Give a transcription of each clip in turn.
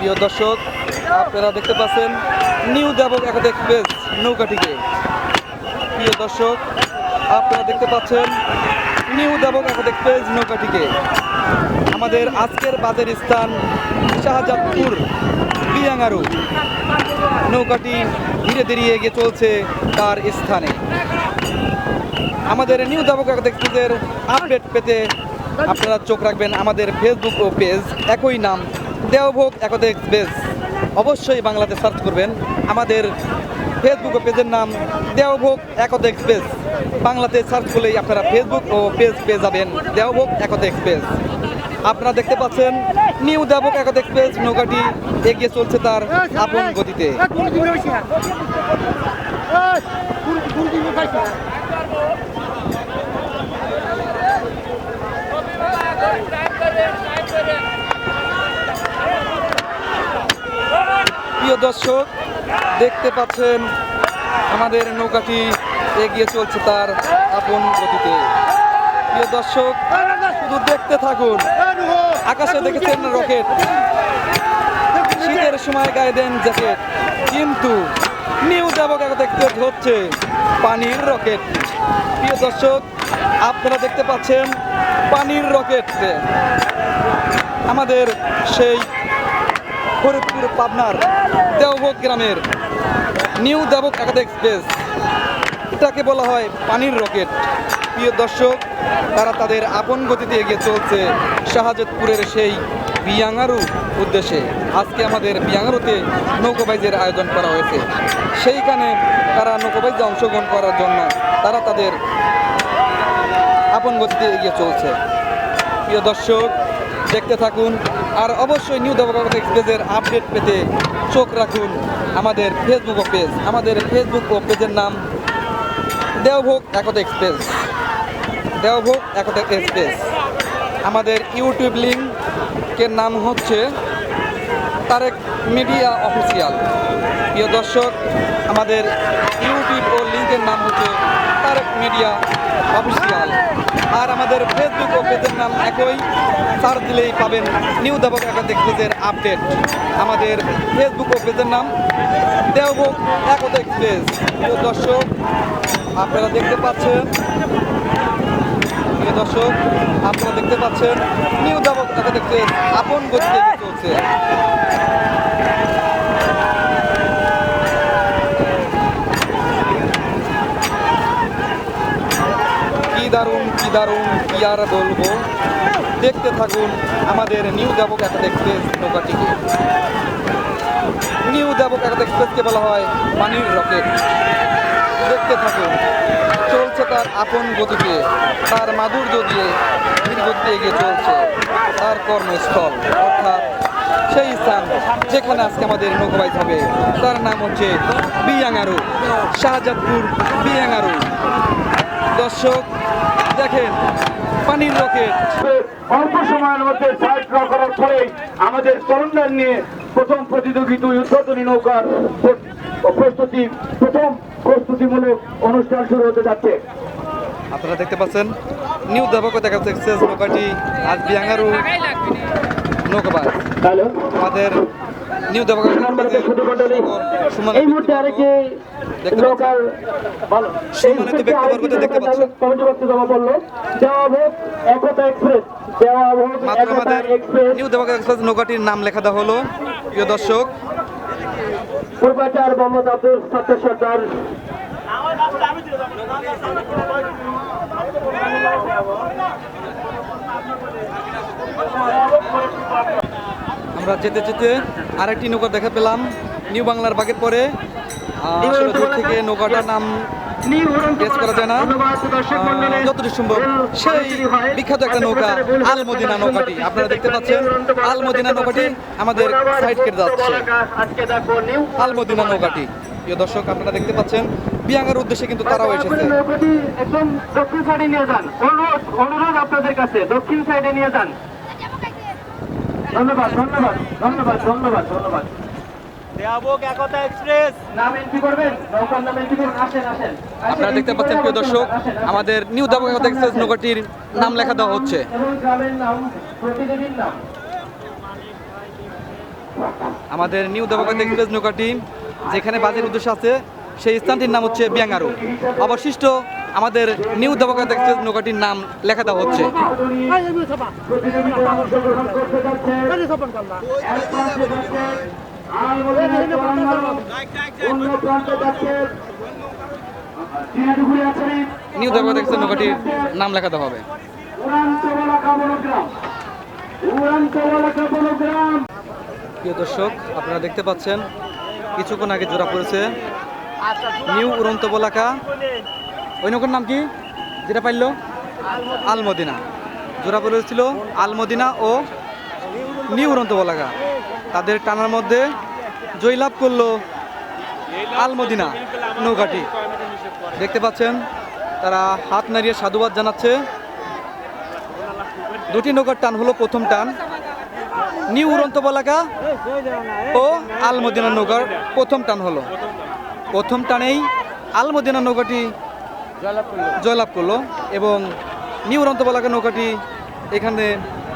প্রিয় দর্শক, আপনারা দেখতে পাচ্ছেন নিউ দেবক একাদ এক্সপ্রেস নৌকাটিকে। প্রিয় দর্শক, আপনারা দেখতে পাচ্ছেন নিউ দেবক একাদ এক্সপ্রেস নৌকাটিকে। আমাদের আজকের বাজের স্থান শাহজাদপুর, বিয়াঙ্গারু। নৌকাটি ধীরে ধীরে এগিয়ে চলছে তার স্থানে। আমাদের নিউ দাবক এক্সপ্রেসের আপডেট পেতে আপনারা চোখ রাখবেন আমাদের ফেসবুক ও পেজ, একই নাম দেওভোগ একতা এক্সপ্রেস অবশ্যই বাংলাতে সার্চ করবেন। আমাদের ফেসবুক ও পেজের নাম দেওভোগ একতা এক্সপ্রেস। বাংলাতে সার্চ করলেই আপনারা ফেসবুক ও পেজ পেয়ে যাবেন দেওভোগ একতা এক্সপ্রেস। আপনারা দেখতে পাচ্ছেন নিউ দেবক একতা এক্সপ্রেস, নৌকাটি এগিয়ে চলছে তার আপন গতিতে। প্রিয় দর্শক, দেখতে পাচ্ছেন, আমাদের নৌকাটি এগিয়ে চলছে তার আপন গতিতে। প্রিয় দর্শক, শুধু দেখতে থাকুন, আকাশে দেখেছেন রকেট? শীতের সময় গায়ে দেন জ্যাকেট, কিন্তু নিউ যাবক দেখতে হচ্ছে পানির রকেট। প্রিয় দর্শক, আপনারা দেখতে পাচ্ছেন পানির রকেট। আমাদের সেই ফরিদপুর পাবনার দেওভোগ গ্রামের নিউ দেবক একাদা এক্সপ্রেস। এটাকে বলা হয় পানির রকেট। প্রিয় দর্শক, তারা তাদের আপন গতিতে এগিয়ে চলছে শাহজাদপুরের সেই বিয়াঙ্গারু উদ্দেশ্যে। আজকে আমাদের বিয়াঙ্গারুতে নৌকোবাইজের আয়োজন করা হয়েছে। সেইখানে তারা নৌকোবাইজে অংশগ্রহণ করার জন্য তারা তাদের আপন গতিতে এগিয়ে চলছে। প্রিয় দর্শক, দেখতে থাকুন আর অবশ্যই নিউ দেবকাগত এক্সপ্রেসের আপডেট পেতে চোখ রাখুন আমাদের ফেসবুক ও পেজ আমাদের ফেসবুক ও পেজের নাম দেওভোগ একতা এক্সপ্রেস দেওভোগ একতা এক্সপ্রেস আমাদের ইউটিউব লিঙ্কের নাম হচ্ছে তারেক মিডিয়া অফিসিয়াল প্রিয় দর্শক, আমাদের ইউটিউব ও লিঙ্কের নাম হচ্ছে তারেক মিডিয়া অফিসিয়াল। আর আমাদের ফেসবুক ও পেজের নাম একই। সার্চ দিলেই পাবেন নিউ দেবক একাধিক পেজের আপডেট। আমাদের ফেসবুক ও পেজের নাম দেওভোগ একতা এক্সপ্রেস। প্রিয় দর্শক, আপনারা দেখতে পাচ্ছেন, প্রিয় দর্শক, আপনারা দেখতে পাচ্ছেন, নিউ দেবক একাধিক এক্সপ্রেস আপন গতিতে চলছে। দারুণ, কি দারুণ, কি আর বলব? দেখতে থাকুন আমাদের নিউ দেবক একাদ এক্সপ্রেস নৌকাটিকে। নিউ দেবক একাদ এক্সপ্রেসকে বলা হয় পানির রকেট। দেখতে থাকুন, চলছে তার আপন গতিতে। তার মাধুর্য দিয়ে ধীর গতিতে এগিয়ে চলছে তার কর্মস্থল। অর্থাৎ সেই স্থান যেখানে আজকে আমাদের নৌকাবাইজ হবে তার নাম হচ্ছে বিয়াঙ্গারু শাহজাদপুর বিয়াঙ্গারু দর্শক দেখেন পানির রকেট। অল্প সময়ের মধ্যে সাইড ড্র করার পরে আমাদের তরুণদের নিয়ে প্রথম প্রতিযোগিতা উদ্বোধনী নৌকার প্রস্তুতি প্রথম প্রস্তুতিমূলক অনুষ্ঠান শুরু হতে যাচ্ছে। আপনারা দেখতে পাচ্ছেন নিউ দেবক দেখা এক্সপ্রেস নৌকাটি আজ বিয়াঙ্গারু হ্যালো। আমাদের নিউ দেবক আমাদের ছোট মন্ডলী এই মুহূর্তে আরেকটি দেখতে নৌকার ভালো সম্মানিত ব্যক্তিবর্গদের দেখতে পাচ্ছেন। কমিটি বক্তব্য জমা পড়ল। দেওয়া হোক একতা এক্সপ্রেস। দেওয়া হোক একতা এক্সপ্রেস। নিউ এক্সপ্রেস নৌকাটির নাম লেখা দেওয়া হলো। প্রিয় দর্শক। পূর্বাচার মোহাম্মদ আব্দুল সত্তর সর্দার আমরা যেতে যেতে আরেকটি নৌকা দেখা পেলাম। নিউ বাংলার বাগের পরে। আসলে দূর থেকে নৌকাটার নাম গেস করা যায় না। যতটুকু সম্ভব সেই বিখ্যাত একটা নৌকা নৌকাটি। আপনারা দেখতে পাচ্ছেন নৌকাটি আমাদের সাইড কেটে যাচ্ছে। নৌকাটি। প্রিয় দর্শক আপনারা দেখতে পাচ্ছেন বিয়াঙ্গার উদ্দেশ্যে কিন্তু তারাও এসেছে। একদম দক্ষিণ সাইডে নিয়ে যান। অনুরোধ আপনাদের কাছে দক্ষিণ সাইডে নিয়ে যান। ধন্যবাদ ধন্যবাদ ধন্যবাদ ধন্যবাদ ধন্যবাদ। দেয়াবক একতা এক্সপ্রেস। নাম এন্ট্রি করবেন নৌকার নাম এন্ট্রি করুন আসেন আসেন। আপনারা দেখতে পাচ্ছেন প্রিয় দর্শক আমাদের নিউ দাবাগত এক্সপ্রেস নৌকাটির নাম লেখা দেওয়া হচ্ছে। আমাদের নিউ দেবকাত এক্সপ্রেস নৌকাটি যেখানে বাজের উদ্দেশ্য আছে সেই স্থানটির নাম হচ্ছে বিয়াঙ্গারু। অবশিষ্ট আমাদের নিউ দেবকাত এক্সপ্রেস নৌকাটির নাম লেখা দেওয়া হচ্ছে। নিউ দেবকাত এক্সপ্রেস নৌকাটির নাম লেখা দেওয়া হবে। প্রিয় দর্শক, আপনারা দেখতে পাচ্ছেন, কিছুক্ষণ আগে জোড়া পড়েছে নিউ উড়ন্ত বলাকা। ওই নৌকার নাম কি? যেটা পাইল? আলমদিনা। জোড়া পড়েছিল আলমদিনা ও নিউ উড়ন্ত বলাকা তাদের টানার মধ্যে জয়লাভ করল আলমদিনা নৌকাটি। দেখতে পাচ্ছেন, তারা হাত নাড়িয়ে সাধুবাদ জানাচ্ছে। দুটি নৌকার টান হলো প্রথম টান। নিউ উড়ন্ত বলাকা ও আলমদিনা নৌকার প্রথম টান হলো। প্রথম টানেই আলমদিনা নৌকাটি জয়লাভ করল। এবং নিউ উড়ন্ত বলাকা নৌকাটি এখানে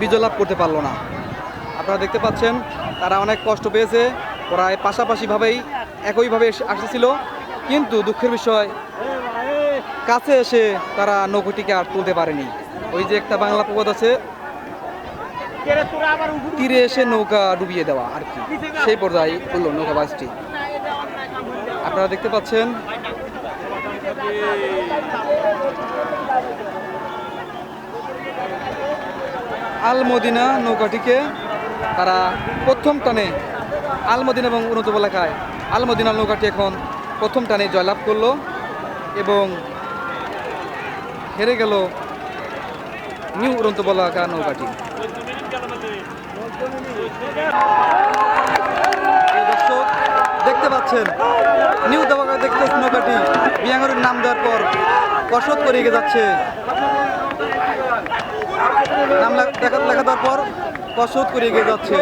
বিজয় লাভ করতে পারল না। আপনারা দেখতে পাচ্ছেন, তারা অনেক কষ্ট পেয়েছে প্রায় পাশাপাশিভাবেই একইভাবে আসতেছিল। কিন্তু দুঃখের বিষয়, কাছে এসে তারা নৌকাটিকে আর তুলতে পারেনি। ওই যে একটা বাংলা প্রবাদ আছে, তীরে এসে নৌকা ডুবিয়ে দেওয়া আর কি। সেই পর্যায়ে করল নৌকা বাসটি। আপনারা দেখতে পাচ্ছেন আলমদিনা নৌকাটিকে তারা প্রথম টানে আলমদিনা এবং উন্নত এলাকায় আলমদিনা নৌকাটি এখন প্রথম টানে জয়লাভ করল এবং হেরে গেল নিউ উড়ন্ত বলাকা নৌকাটি। পাচ্ছেন। নিউ দেবাগা দেখতে নৌকাটি। বিয়াঙ্গরের নাম দেওয়ার পর কসরত করে এগিয়ে যাচ্ছে। নাম দেখা লেখা দেওয়ার পর কসরত করে এগিয়ে যাচ্ছে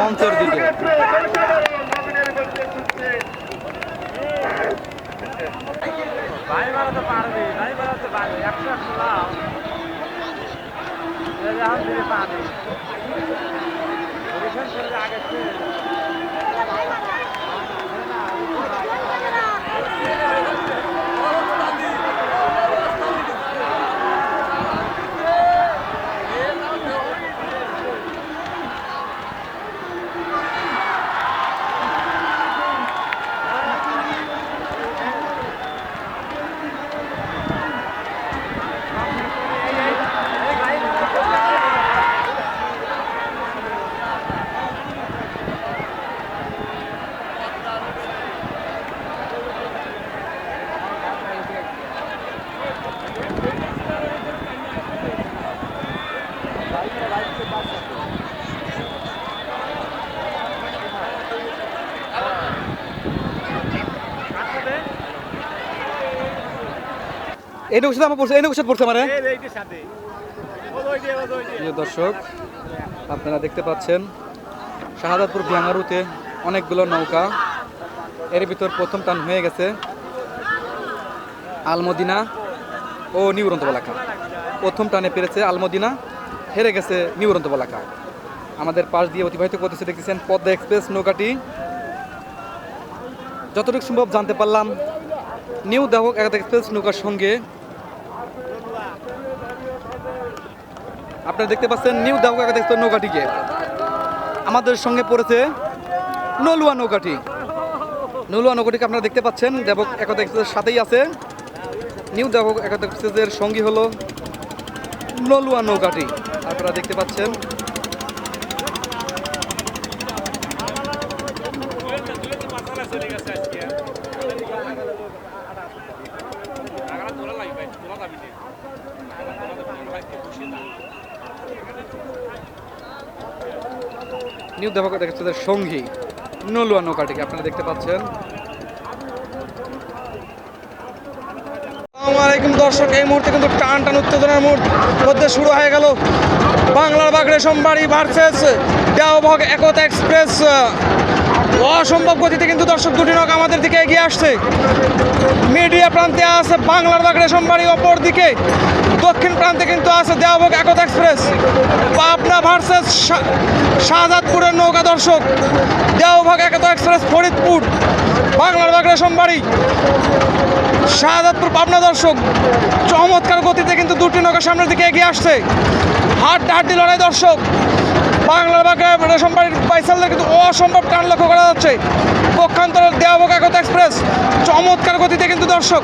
মঞ্চের দিকে। আগে এই নৌকার আমার পড়ছে এই সাথে পড়ছে আমার এই যে এইটার সাথে ও ওই যে, ও ওই যে। প্রিয় দর্শক আপনারা দেখতে পাচ্ছেন শাহাদাতপুর বিয়াঙ্গারুতে অনেকগুলো নৌকা। এর ভিতর প্রথম টান হয়ে গেছে আলমদিনা ও নিউরন্ত বলাকা প্রথম টানে পেরেছে আলমদিনা হেরে গেছে নিউরন্ত বলাকা আমাদের পাশ দিয়ে অতিবাহিত করতেছে দেখতেছেন পদ্মা এক্সপ্রেস নৌকাটি। যতটুকু সম্ভব জানতে পারলাম নিউ দাহক একাত এক্সপ্রেস নৌকার সঙ্গে আপনারা দেখতে পাচ্ছেন নিউ দাহক দেখতে নৌকাটিকে। আমাদের সঙ্গে পড়েছে নলুয়া নৌকাটি। নলুয়া নৌকাটিকে আপনারা দেখতে পাচ্ছেন, দেবক একতা এক্সপ্রেসের সাথেই আছে। নিউ দেবক একতা এক্সপ্রেসের সঙ্গী হলো নলুয়া নৌকাটি। আপনারা দেখতে পাচ্ছেন। নিউ দেবক এক্সপ্রেসের সঙ্গী নলুয়া নৌকাটিকে আপনারা দেখতে পাচ্ছেন। দর্শক, এই মুহূর্তে কিন্তু টান টান উত্তেজনার মধ্যে শুরু হয়ে গেল। বাংলার বাগড়ে সোমবারই ভার্সেস দেওভগ একতা এক্সপ্রেস। অসম্ভব গতিতে কিন্তু দর্শক দুটি নৌকা আমাদের দিকে এগিয়ে আসছে। মিডিয়া প্রান্তে আছে বাংলার বাগ রেশমবাড়ি অপর দিকে দক্ষিণ প্রান্তে কিন্তু আছে দেওভোগ একতা এক্সপ্রেস। পাবনা ভার্সেস শাহজাদপুরের নৌকা দর্শক দেওভোগ একতা এক্সপ্রেস, ফরিদপুর, বাংলার বাগ রেশমবাড়ি শাহজাদপুর, পাবনা দর্শক। চমৎকার গতিতে কিন্তু দুটি নৌকা সামনের দিকে এগিয়ে আসছে। হাড্ডা হাড্ডি লড়াই দর্শক। বাংলার বাগে রেশমবাড়ির বাইসালদের কিন্তু অসম্ভব টান লক্ষ্য করা যাচ্ছে। পক্ষান্তরের দেওয়াবক একতা এক্সপ্রেস, চমৎকার গতিতে কিন্তু দর্শক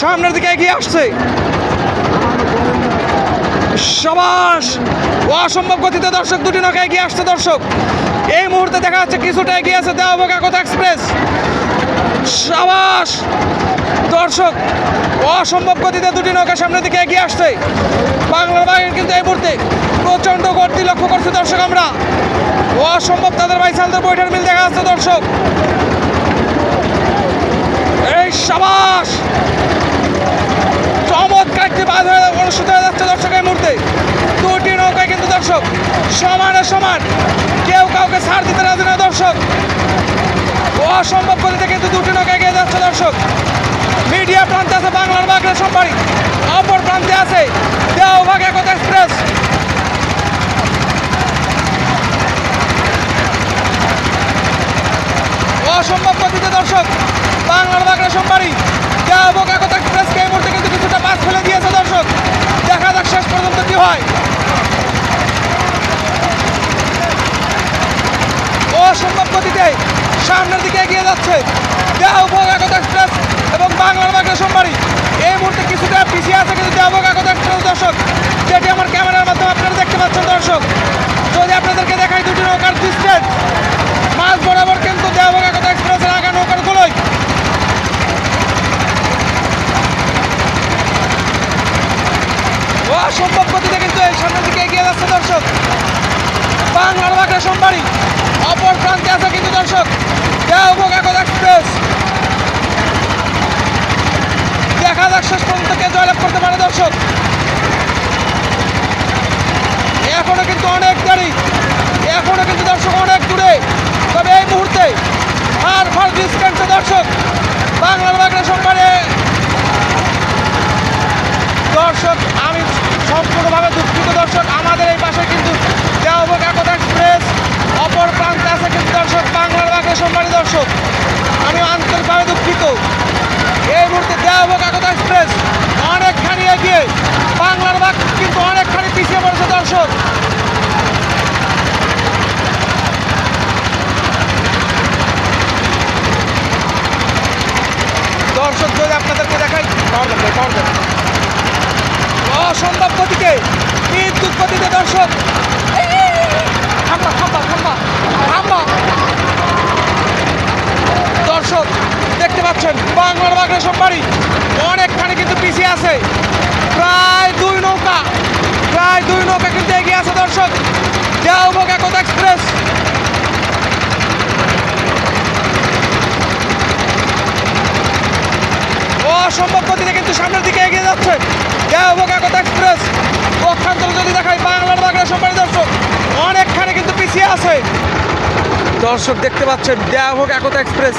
সামনের দিকে এগিয়ে আসছে। সবাস, অসম্ভব গতিতে দর্শক দুটি নৌকা এগিয়ে আসছে দর্শক। এই মুহূর্তে দেখা যাচ্ছে কিছুটা এগিয়ে আছে দেওয়াবক একতা এক্সপ্রেস। সাবাস, দর্শক, অসম্ভব গতিতে দুটি নৌকা সামনের দিকে এগিয়ে আসছে। বাংলার বাহিনীর কিন্তু এই মুহূর্তে প্রচণ্ড গর্তি লক্ষ্য করছে দর্শক আমরা। অসম্ভব তাদের বাইসালদের বৈঠার মিল দেখা যাচ্ছে দর্শক। এই সাবাস! চমৎকার একটি বাজ হয়ে অনুষ্ঠিত হয়ে যাচ্ছে দর্শক এই মুহূর্তে। দুটি নৌকায় কিন্তু দর্শক, সমানে সমান। কেউ কাউকে ছাড় দিতে রাজি না দর্শক। অসম্ভব গতিতে কিন্তু দুটি নৌকা এগিয়ে যাচ্ছে দর্শক। মিডিয়া প্রান্তে আছে বাংলার বাগড়া সম্পারি অপর প্রান্তে আছে দেওভাগ একতা এক্সপ্রেস। অসম্ভব গতিতে দর্শক, বাংলার বাগড়া সম্পারি দেওভাগ একতা এক্সপ্রেসকে এই মুহূর্তে কিন্তু কিছুটা পাস ফেলে দিয়েছে দর্শক। দেখা যাক শেষ পর্যন্ত কি হয় অসম্ভব গতিতে সামনের দিকে এগিয়ে যাচ্ছে। দেহভোগ একতা এক্সপ্রেস এবং বাংলার বাগড়া সোমবারি এই মুহূর্তে কিছুটা পিছিয়ে আছে কিন্তু দেহভোগ একতা এক্সপ্রেস দর্শক। যেটি আমার ক্যামেরার মাধ্যমে আপনারা দেখতে পাচ্ছেন দর্শক। যদি আপনাদেরকে দেখাই দুটি নৌকার ডিস্টেন্স মাঝ বরাবর কিন্তু দেহভোগ একতা এক্সপ্রেসের আগা নৌকার গুলোই অসম্ভব গতিতে কিন্তু এই সামনের দিকে এগিয়ে যাচ্ছে দর্শক। বাংলার বাগড়া সোমবারি অপর প্রান্তে আছে কিন্তু দর্শক দেওভোগ একতা এক্সপ্রেস দেখা যাক শেষ পর্যন্ত কে জয়লাভ করতে পারে দর্শক। এখনও কিন্তু অনেক দেরি। এখনও কিন্তু দর্শক অনেক দূরে। তবে এই মুহূর্তে আর ফার ডিস্টেন্সে দর্শক। বাংলার বাগড়া সোমবারে দর্শক, আমি সম্পূর্ণভাবে দুঃখিত দর্শক। আমাদের এই পাশে কিন্তু দেওভোগ একতা এক্সপ্রেস। অপর প্রান্তে আছে কিন্তু দর্শক বাংলার বাগড়া সোমবারী দর্শক আমি আন্তরিকভাবে দুঃখিত এই মুহূর্তে দেওভোগ একতা এক্সপ্রেস অনেকখানি এগিয়ে বাংলার বাগ কিন্তু অনেকখানি পিছিয়ে পড়েছে দর্শক দর্শক যদি আপনাদেরকে দেখাই পাওয়ার যাবে পাওয়ার যাবে অসম্ভব গতিতে বিদ্যুৎ গতিতে দর্শক থাম্বা থাম্বা থাম্বা থাম্বা দর্শক দেখতে পাচ্ছেন বাংলার বাগড়া সোমবাড়ি অনেকখানি কিন্তু পিছিয়ে আছে। প্রায় দুই নৌকা, প্রায় দুই নৌকা কিন্তু এগিয়ে আছে দর্শক। দেওভোগ একতা এক্সপ্রেস। অসম্ভব গতিতে কিন্তু সামনের দিকে এগিয়ে যাচ্ছে। দেওভোগ একতা এক্সপ্রেস। পক্ষান্তর যদি দেখাই বাংলার বাগড়া সোমবারী দর্শক, অনেকখানি কিন্তু পিছিয়ে আছে। দর্শক দেখতে পাচ্ছেন দেওভোগ একতা এক্সপ্রেস,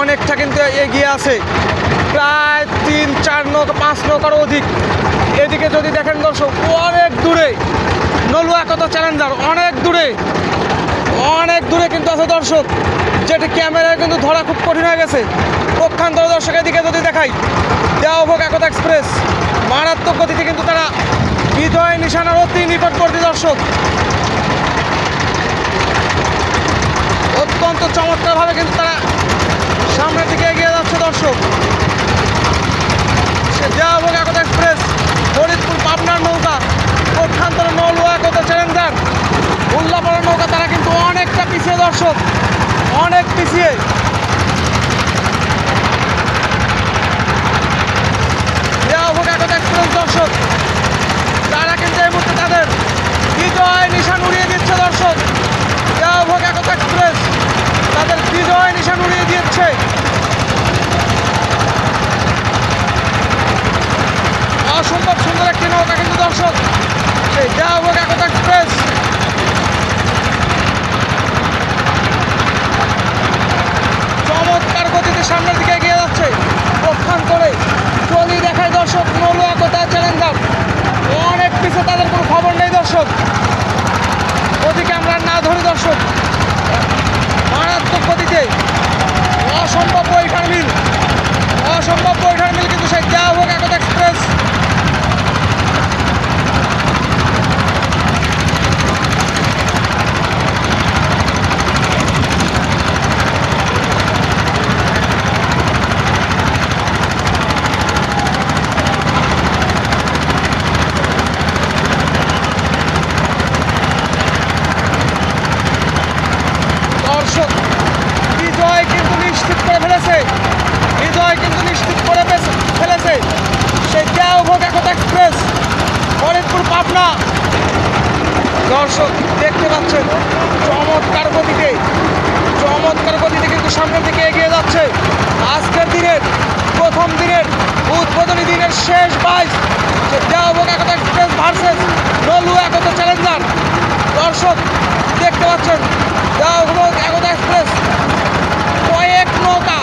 অনেকটা কিন্তু এগিয়ে আছে। প্রায় তিন, চার নৌকা পাঁচ নৌকার অধিক। এদিকে যদি দেখেন দর্শক, অনেক দূরে, নলু একতা চ্যালেঞ্জার, অনেক দূরে অনেক দূরে কিন্তু আছে দর্শক। যেটি ক্যামেরায় কিন্তু ধরা খুব কঠিন হয়ে গেছে। পক্ষান্তর দর্শকের দিকে যদি দেখাই দেওভোগ একতা এক্সপ্রেস, মারাত্মক গতিতে কিন্তু তারা বিজয় নিশানার অতি নিকটবর্তী দর্শক। অত্যন্ত চমৎকারভাবে কিন্তু তারা সামনের দিকে এগিয়ে যাচ্ছে দর্শক। সে দেওভোগ একতা এক্সপ্রেস, ফরিদপুর পাবনার নৌকা পক্ষান্তর নলুয়া একতা চ্যালেঞ্জার, উল্লাপাড়ার নৌকা, তারা কিন্তু অনেকটা পিছিয়ে দর্শক, অনেক পিছিয়ে। দেওভোগ একতা এক্সপ্রেস দর্শক, তারা কিন্তু এই মুহূর্তে তাদের বিজয় নিশান উড়িয়ে দিচ্ছে দর্শক। দেওভোগ একতা এক্সপ্রেস। তাদের বিজয় নিশান উড়িয়ে দিয়েছে। অসম্ভব সুন্দর একটি নৌকা কিন্তু দর্শক। সেই দেওয়া একতা এক্সপ্রেস চমৎকার গতিতে সামনের দিকে এগিয়ে যাচ্ছে। প্রস্থান করে চলি দেখায় দর্শক, নৌলু একতা চ্যালেঞ্জার অনেক পিছিয়ে তাদের কোনো খবর নেই দর্শক। ওদিকে আমরা না ধরি দর্শক। মারাত্মক গতিতে। অসম্ভব বৈঠার মিল। অসম্ভব বৈঠার মিল কিন্তু সে যা হোক একতা এক্সপ্রেস। পাবনা দর্শক দেখতে পাচ্ছেন, চমৎকার গতিতে চমৎকার গতিতে কিন্তু সামনের দিকে এগিয়ে যাচ্ছে। আজকের দিনের, প্রথম দিনের, উদ্বোধনী দিনের শেষ বাইশ Deobhog Ekta Express versus Nolu Ekta Challenger দর্শক দেখতে পাচ্ছেন দেওভোগ একতা এক্সপ্রেস কয়েক নৌকা,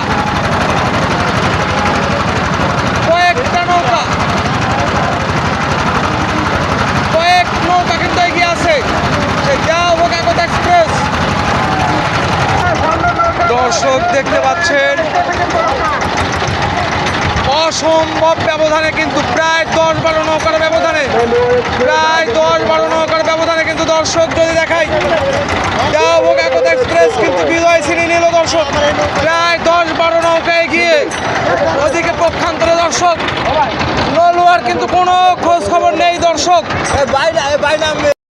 কয়েকটা নৌকা কয়েক নৌকা কিন্তু এগিয়ে আছে সেই দেওভোগ একতা এক্সপ্রেস দর্শক দেখতে পাচ্ছেন। অসম্ভব ব্যবধানে কিন্তু প্রায় দশ বারো নৌকার ব্যবধানে, প্রায় দশ বারো নৌকার ব্যবধানে কিন্তু দর্শক যদি দেখাই একতা এক্সপ্রেস কিন্তু বিজয় ছিনিয়ে নিল দর্শক। প্রায় দশ বারো নৌকায় গিয়ে ওদিকে পক্ষান্তরে দর্শক। নলুয়ার কিন্তু কোনো খোঁজ খবর নেই দর্শক।